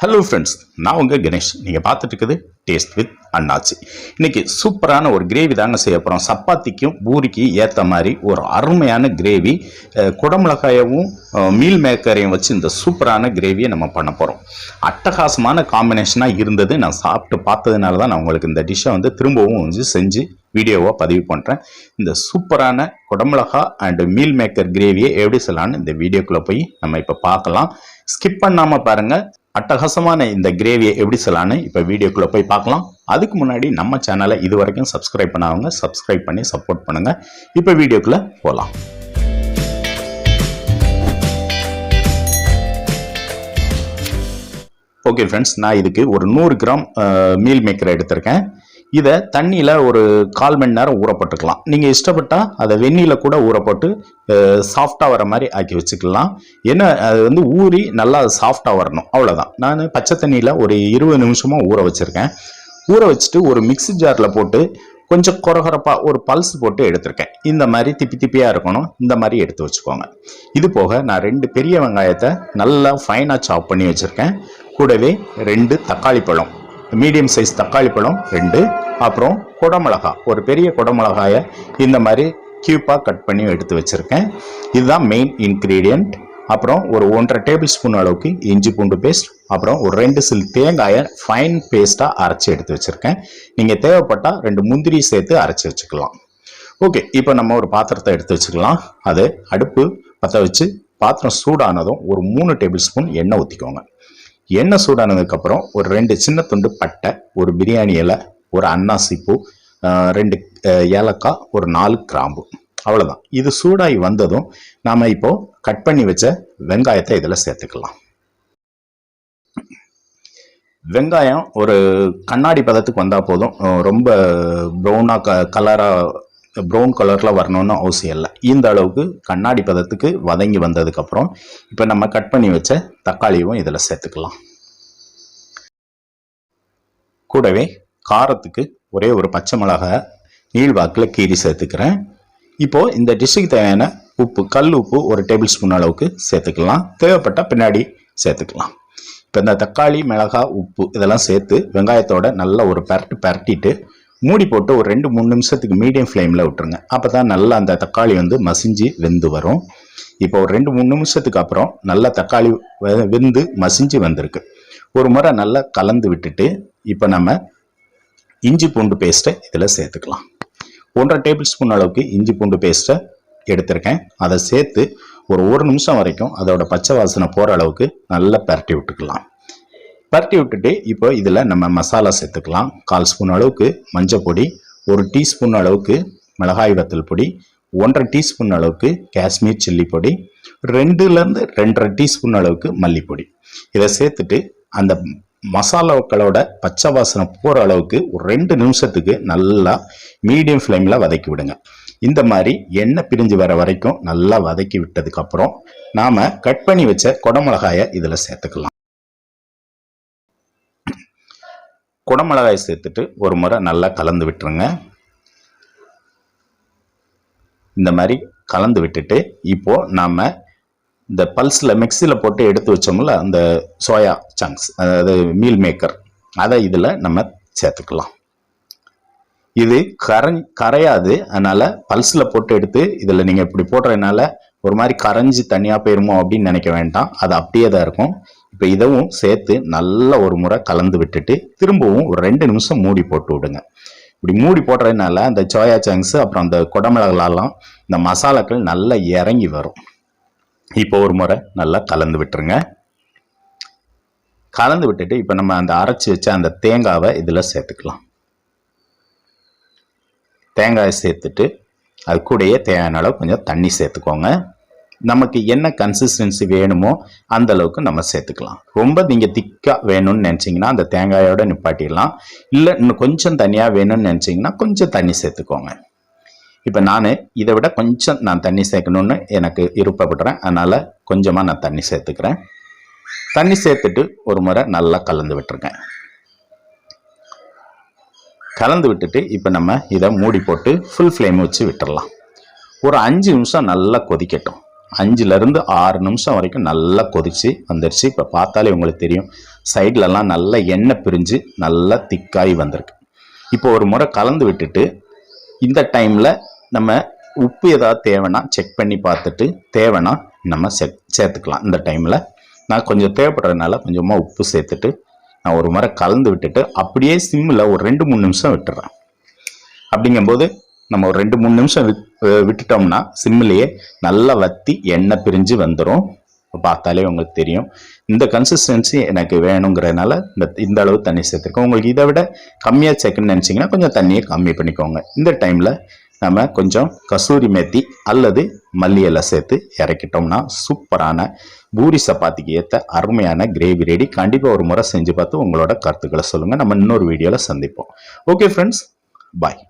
Hello friends நான் உங்கள் கணேஷ். நீங்கள் பார்த்துட்டு இருக்குது டேஸ்ட் வித் அண்ணாச்சி இன்னைக்கு சூப்பரான ஒரு கிரேவி தாங்க செய்ய போகிறோம் சப்பாத்திக்கும் பூரிக்கும் ஏற்ற மாதிரி ஒரு அருமையான கிரேவி குடமிளகாயவும் மீல் மேக்கரையும் வச்சு இந்த சூப்பரான கிரேவியை நம்ம பண்ண போகிறோம் அட்டகாசமான காம்பினேஷனாக இருந்தது. நான் சாப்பிட்டு பார்த்ததுனால தான் நான் உங்களுக்கு இந்த டிஷ்ஷை வந்து திரும்பவும் வந்து செஞ்சு வீடியோவாக பதிவு பண்ணுறேன் இந்த சூப்பரான குடமிளகா அண்டு மீல் மேக்கர் கிரேவியை எப்படி செய்யலாம்னு இந்த வீடியோக்குள்ளே போய் நம்ம இப்போ பார்க்கலாம். ஸ்கிப் பண்ணாமல் பாருங்கள் அட்டகாசமான இந்த கிரேவியை எப்படி செய்யலான்னு இப்போ வீடியோக்குள்ளே போய் பார்க்கலாம். அதுக்கு முன்னாடி நம்ம சேனலை இது வரைக்கும் சப்ஸ்கிரைப் பண்ணாதவங்க சப்ஸ்கிரைப் பண்ணி சப்போர்ட் பண்ணுங்கள் இப்போ வீடியோக்குள்ளே போகலாம் ஓகே ஃப்ரெண்ட்ஸ் நான் இதுக்கு ஒரு நூறு கிராம் மீல் மேக்கர் எடுத்திருக்கேன். இதை தண்ணியில் ஒரு கால் மணி நேரம் ஊறப்பட்டுக்கலாம். நீங்கள் இஷ்டப்பட்டால் அதை வெந்நியில் கூட ஊறப்பட்டு சாஃப்டாக வர மாதிரி ஆக்கி வச்சுக்கலாம். ஏன்னா அது வந்து ஊறி நல்லா சாஃப்டாக வரணும். அவ்வளோதான் நான் பச்சை தண்ணியில் ஒரு இருபது நிமிஷமாக ஊற வச்சுருக்கேன். ஊற வச்சுட்டு ஒரு மிக்ஸி ஜாரில் போட்டு கொஞ்சம் குறகுறப்பாக ஒரு பல்ஸ் போட்டு எடுத்திருக்கேன். இந்த மாதிரி திப்பி திப்பியாக இருக்கணும். இந்த மாதிரி எடுத்து வச்சுக்கோங்க. இது போக நான் ரெண்டு பெரிய வெங்காயத்தை நல்லா ஃபைனாக சாப் பண்ணி வச்சுருக்கேன். கூடவே ரெண்டு தக்காளி பழம். மீடியம் சைஸ் தக்காளி பழம் ரெண்டு அப்புறம் குடமிளகா. ஒரு பெரிய குடமிளகாயை இந்த மாதிரி கியூப்பாக கட் பண்ணி எடுத்து வச்சுருக்கேன். இதுதான் மெயின் இன்க்ரீடியண்ட் அப்புறம் ஒரு ஒன்றரை டேபிள் ஸ்பூன் அளவுக்கு இஞ்சி பூண்டு பேஸ்ட் அப்புறம் ஒரு ரெண்டு சில் தேங்காயை ஃபைன் பேஸ்ட்டாக அரைச்சி எடுத்து வச்சுருக்கேன். நீங்கள் தேவைப்பட்டால் ரெண்டு முந்திரி சேர்த்து அரைச்சி வச்சுக்கலாம். ஓகே இப்போ நம்ம ஒரு பாத்திரத்தை எடுத்து வச்சுக்கலாம். அது அடுப்பு பற்ற வச்சு பாத்திரம் சூடானதும் ஒரு மூணு டேபிள் ஸ்பூன் எண்ணெய் ஊற்றிக்கோங்க எண்ணெய் சூடானதுக்கப்புறம் ஒரு ரெண்டு சின்ன துண்டு பட்டை ஒரு பிரியாணி இலை ஒரு அன்னாசிப்பூ ரெண்டு ஏலக்காய் ஒரு நாலு கிராம்பு. அவ்வளோதான் இது சூடாகி வந்ததும் நாம் இப்போ கட் பண்ணி வச்ச வெங்காயத்தை இதில் சேர்த்துக்கலாம். வெங்காயம் ஒரு கண்ணாடி பதத்துக்கு வந்தால் போதும். ரொம்ப ப்ரௌனாக க கலராக ப்ரௌன் கலரில் வரணும்னு அவசியம் இல்லை. இந்த அளவுக்கு கண்ணாடி பதத்துக்கு வதங்கி வந்ததுக்கப்புறம் இப்போ நம்ம கட் பண்ணி வச்ச தக்காளியும் இதில் சேர்த்துக்கலாம். கூடவே காரத்துக்கு ஒரே ஒரு பச்சை மிளகாய் நீள்வாக்கில் கீரி சேர்த்துக்கிறேன். இப்போது இந்த டிஷ்ஷுக்கு தேவையான உப்பு கல் உப்பு ஒரு டேபிள் ஸ்பூன் அளவுக்கு சேர்த்துக்கலாம். தேவைப்பட்டால் பின்னாடி சேர்த்துக்கலாம். இப்போ இந்த தக்காளி மிளகாய் உப்பு இதெல்லாம் சேர்த்து வெங்காயத்தோட நல்லா ஒரு பரட்டு பரட்டிட்டு மூடி போட்டு ஒரு ரெண்டு மூணு நிமிஷத்துக்கு மீடியம் ஃப்ளேமில் விட்டுருங்க. அப்போ தான் நல்லா அந்த தக்காளி வந்து மசிஞ்சு வெந்து வரும். இப்போ ஒரு ரெண்டு மூணு நிமிஷத்துக்கு அப்புறம் நல்லா தக்காளி வெ- வெந்து மசிஞ்சு வந்திருக்கு. ஒரு முறை நல்லா கலந்து விட்டுட்டு இப்போ நம்ம இஞ்சி பூண்டு பேஸ்ட்டை இதில் சேர்த்துக்கலாம். ஒன்றரை டேபிள் ஸ்பூன் அளவுக்கு இஞ்சி பூண்டு பேஸ்ட்டை எடுத்திருக்கேன். அதை சேர்த்து ஒரு ஒரு நிமிஷம் வரைக்கும் அதோட பச்சை வாசனை போகிற அளவுக்கு நல்லா பரட்டி விட்டுக்கலாம். பரட்டி விட்டுட்டு இப்போ இதில் நம்ம மசாலா சேர்த்துக்கலாம். கால் ஸ்பூன் அளவுக்கு மஞ்சள் பொடி ஒரு டீஸ்பூன் அளவுக்கு மிளகாய் வத்தல் பொடி ஒன்றரை டீஸ்பூன் அளவுக்கு காஷ்மீர் சில்லி பொடி ரெண்டுலேருந்து ரெண்டரை டீஸ்பூன் அளவுக்கு மல்லிப்பொடி. இதை சேர்த்துட்டு அந்த மசாலாக்களோட பச்சை வாசனை போகிற அளவுக்கு ஒரு ரெண்டு நிமிஷத்துக்கு நல்லா மீடியம் ஃப்ளேமில் வதக்கி விடுங்க. இந்த மாதிரி எண்ணெய் பிரிஞ்சு வர வரைக்கும் நல்லா வதக்கி விட்டதுக்கப்புறம் நாம் கட் பண்ணி வச்ச குடமிளகாயை இதில் சேர்த்துக்கலாம். குடமிளகாய் சேர்த்துட்டு ஒரு முறை நல்லா கலந்து விட்டுருங்க. இந்த மாதிரி கலந்து விட்டுட்டு இப்போது நாம் இந்த பல்ஸில் மிக்சியில் போட்டு எடுத்து வச்சோம்ல அந்த சோயா சங்க்ஸ் அதாவது மீல் மேக்கர் அதை இதில் நம்ம சேர்த்துக்கலாம். இது கரை கரையாது அதனால் பல்ஸில் போட்டு எடுத்து இதில் நீங்கள் இப்படி போடுறதுனால ஒரு மாதிரி கரைஞ்சி தனியாக போயிருமோ அப்படின்னு நினைக்க வேண்டாம். அது அப்படியே தான் இருக்கும். இப்போ இதவும் சேர்த்து நல்ல ஒரு முறை கலந்து விட்டுட்டு திரும்பவும் ஒரு ரெண்டு நிமிஷம் மூடி போட்டு விடுங்க. இப்படி மூடி போடுறதுனால அந்த சோயா சங்ஸ் அப்புறம் அந்த குடமிளகெல்லாம் இந்த மசாலாக்கள் நல்லா இறங்கி வரும். இப்போ ஒரு முறை நல்லா கலந்து விட்டுருங்க. கலந்து விட்டுட்டு இப்போ நம்ம அந்த அரைச்சி வச்ச அந்த தேங்காவை இதில் சேர்த்துக்கலாம். தேங்காயை சேர்த்துட்டு அது கூடயே தேவையான அளவு கொஞ்சம் தண்ணி சேர்த்துக்கோங்க. நமக்கு என்ன கன்சிஸ்டன்சி வேணுமோ அந்த அளவுக்கு நம்ம சேர்த்துக்கலாம். ரொம்ப நீங்கள் திக்காக வேணும்னு நினச்சிங்கன்னா அந்த தேங்காயோட நிப்பாட்டிடலாம். இல்லை இன்னும் கொஞ்சம் தனியாக வேணும்னு நினச்சிங்கன்னா கொஞ்சம் தண்ணி சேர்த்துக்கோங்க. இப்போ நான் இதை விட கொஞ்சம் நான் தண்ணி சேர்க்கணுன்னு எனக்கு விருப்பப்படுறேன். அதனால் கொஞ்சமாக நான் தண்ணி சேர்த்துக்கிறேன். தண்ணி சேர்த்துட்டு ஒரு முறை நல்லா கலந்து விட்டுருக்கேன். கலந்து விட்டுட்டு இப்போ நம்ம இதை மூடி போட்டு ஃபுல் ஃப்ளேம் வச்சு விட்டுடலாம் ஒரு அஞ்சு நிமிஷம் நல்லா கொதிக்கட்டும். அஞ்சுலேருந்து ஆறு நிமிஷம் வரைக்கும் நல்லா கொதிச்சு வந்துருச்சு. இப்போ பார்த்தாலே உங்களுக்கு தெரியும். சைட்லலாம் நல்லா எண்ணெய் பிரிஞ்சு நல்லா திக்காகி வந்திருக்கு. இப்போ ஒரு முறை கலந்து விட்டுட்டு இந்த டைமில் நம்ம உப்பு ஏதாவது தேவைன்னா செக் பண்ணி பார்த்துட்டு தேவைன்னா நம்ம சே சேர்த்துக்கலாம். இந்த டைமில் நான் கொஞ்சம் தேவைப்படுறதுனால கொஞ்சமாக உப்பு சேர்த்துட்டு நான் ஒரு முறை கலந்து விட்டுட்டு அப்படியே சிம்மில் ஒரு ரெண்டு மூணு நிமிஷம் விட்டுறேன். அப்படிங்கும்போது நம்ம ஒரு ரெண்டு மூணு நிமிஷம் விட்டுட்டோம்னா சிம்மிலேயே நல்லா வத்தி எண்ணெய் பிரிஞ்சு வந்துடும் பார்த்தாலே உங்களுக்கு தெரியும். இந்த கன்சிஸ்டன்சி எனக்கு வேணுங்கிறதுனால இந்த இந்த அளவு தண்ணி சேர்த்துருக்கோம். உங்களுக்கு இதை விட கம்மியாக சேர்க்கணும்னு நினச்சிங்கன்னா கொஞ்சம் தண்ணியை கம்மி பண்ணிக்கோங்க. இந்த டைமில் நம்ம கொஞ்சம் கசூரி மேத்தி அல்லது மல்லி இலை சேர்த்து இறக்கிட்டோம்னா சூப்பரான பூரி சப்பாத்திக்கு ஏற்ற அருமையான கிரேவி ரெடி கண்டிப்பாக ஒரு முறை செஞ்சு பார்த்து உங்களோட கருத்துக்களை சொல்லுங்கள் நம்ம இன்னொரு வீடியோவில் சந்திப்போம். Okay friends bye